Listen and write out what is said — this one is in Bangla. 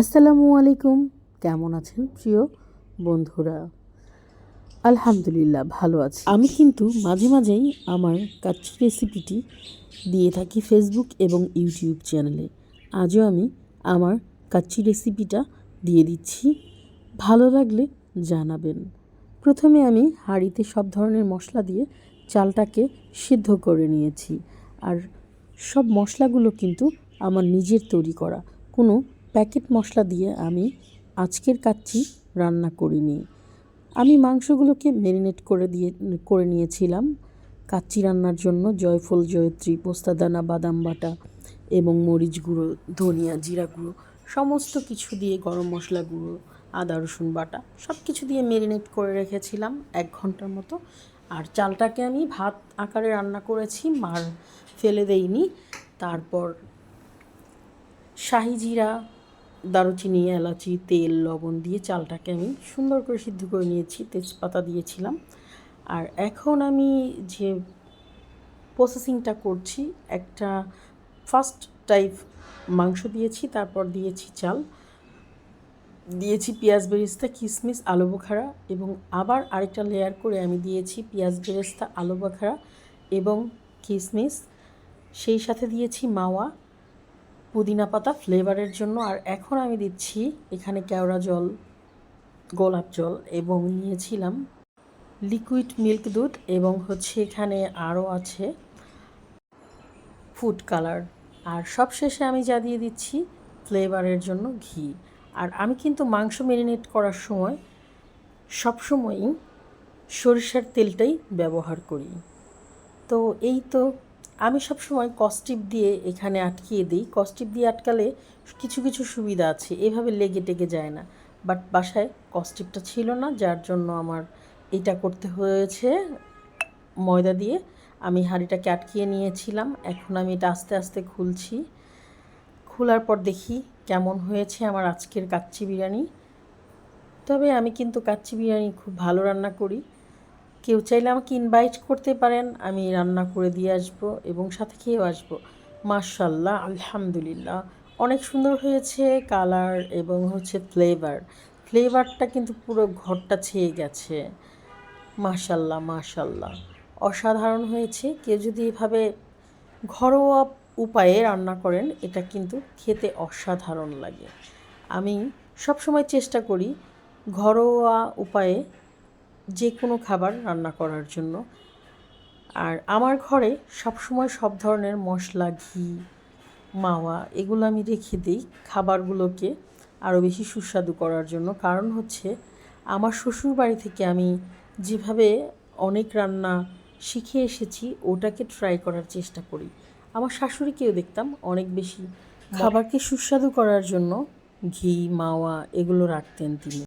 আসসালামু আলাইকুম। কেমন আছেন প্রিয় বন্ধুরা? আলহামদুলিল্লাহ, ভালো আছি। আমি কিন্তু মাঝে মাঝেই আমার কাচ্চি রেসিপিটি দিয়ে থাকি ফেসবুক এবং ইউটিউব চ্যানেলে। আজও আমি আমার কাচ্চি রেসিপিটা দিয়ে দিচ্ছি। ভালো লাগলে জানাবেন। প্রথমে আমি হাঁড়িতে সব ধরনের মশলা দিয়ে চালটাকে সিদ্ধ করে নিয়েছি। আর সব মশলাগুলো কিন্তু আমার নিজের তৈরি করা। কোনো প্যাকেট মশলা দিয়ে আমি আজকের কাচ্চি রান্না করিনি। আমি মাংসগুলোকে ম্যারিনেট করে দিয়ে, করে নিয়েছিলাম। কাচ্চি রান্নার জন্য জয়ফল, জয়ত্রী, পোস্তাদানা, বাদাম বাটা এবং মরিচ গুঁড়ো, ধনিয়া, জিরা গুঁড়ো, সমস্ত কিছু দিয়ে গরম মশলা গুঁড়ো, আদা, রসুন বাটা সব কিছু দিয়ে ম্যারিনেট করে রেখেছিলাম এক ঘণ্টার মতো। আর চালটাকে আমি ভাত আকারে রান্না করেছি, মার ফেলে দেইনি। তারপর শাহি জিরা দারুচিনি, এলাচি, তেল, লবণ দিয়ে চালটাকে আমি সুন্দর করে সিদ্ধ করে নিয়েছি, তেজপাতা দিয়েছিলাম। আর এখন আমি যে প্রসেসিংটা করছি, একটা ফার্স্ট টাইপ মাংস দিয়েছি, তারপর দিয়েছি চাল। দিয়েছি পেঁয়াজ বেরেস্তা কিশমিশ আলু বোখারা এবং আবার আরেকটা লেয়ার করে আমি দিয়েছি পেঁয়াজ বেরেস্তা, আলু বোখারা এবং কিশমিশ সেই সাথে দিয়েছি মাওয়া। পুদিনা পাতা ফ্লেভারের জন্য। আর এখন আমি দিচ্ছি এখানে কেওড়া জল, গোলাপ জল এবং নিয়েছিলাম লিকুইড মিল্ক দুধ এবং হচ্ছে এখানে আরও আছে ফুড কালার। আর সবশেষে আমি যা দিয়ে দিচ্ছি ফ্লেভারের জন্য ঘি। আর আমি কিন্তু মাংস ম্যারিনেট করার সময় সবসময়ই সরিষার তেলটাই ব্যবহার করি। তো এই তো আমি সবসময় কস্টিপ দিয়ে এখানে আটকিয়ে দিই। কস্টিপ দিয়ে আটকালে কিছু কিছু সুবিধা আছে। এভাবে লেগে টেগে যায় না। বাট বাসায় কস্টিপটা ছিল না, যার জন্য আমার এটা করতে হয়েছে। ময়দা দিয়ে আমি হাঁড়িটাকে আটকিয়ে নিয়েছিলাম। এখন আমি এটা আস্তে আস্তে খুলছি। খোলার পর দেখি কেমন হয়েছে আমার আজকের কাচ্চি বিরিয়ানি। তবে আমি কিন্তু কাচ্চি বিরিয়ানি খুব ভালো রান্না করি। কেউ চাইলে আমাকে ইনভাইট করতে পারেন, আমি রান্না করে দিয়ে আসব এবং সাথে খেয়েও আসব। মার্শাল্লাহ আলহামদুলিল্লাহ। অনেক সুন্দর হয়েছে কালার এবং হচ্ছে ফ্লেভার ফ্লেভারটা কিন্তু পুরো ঘরটা ছেয়ে গেছে। মাশাল্লাহ মাশাল্লাহ অসাধারণ হয়েছে। কেউ যদি এভাবে ঘরোয়া উপায়ে রান্না করেন, এটা কিন্তু খেতে অসাধারণ লাগে। আমি সবসময় চেষ্টা করি ঘরোয়া উপায়ে যে কোনো খাবার রান্না করার জন্য। আর আমার ঘরে সবসময় সব ধরনের মশলা ঘি মাওয়া এগুলো আমি রেখে দিই খাবারগুলোকে আরও বেশি সুস্বাদু করার জন্য। কারণ হচ্ছে আমার শ্বশুর বাড়ি থেকে আমি যেভাবে অনেক রান্না শিখে এসেছি ওটাকে ট্রাই করার চেষ্টা করি। আমার শাশুড়িকেও দেখতাম অনেক বেশি খাবারকে সুস্বাদু করার জন্য ঘি মাওয়া এগুলো রাখতেন তিনি।